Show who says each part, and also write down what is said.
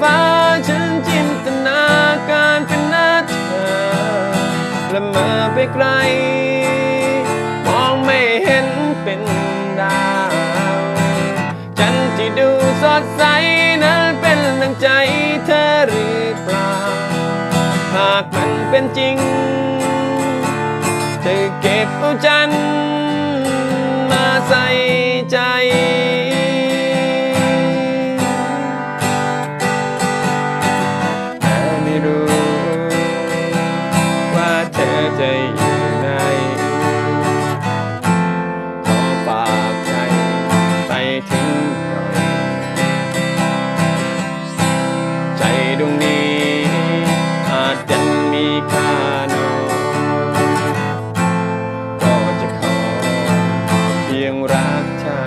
Speaker 1: ฟ้าฉันจินตนาการเป็นน้าเธอและเมาไปไกล มองไม่เห็นเป็นดาวฉันที่ดูสดใสนั้นเป็นดังใจเธอหรือเปล่า หากมันเป็นจริงจะเก็บเอาจันทร์ ถึงใจดวงนี้อาจยังมีค่าน้อยก็จะขอเพียงรักเธอ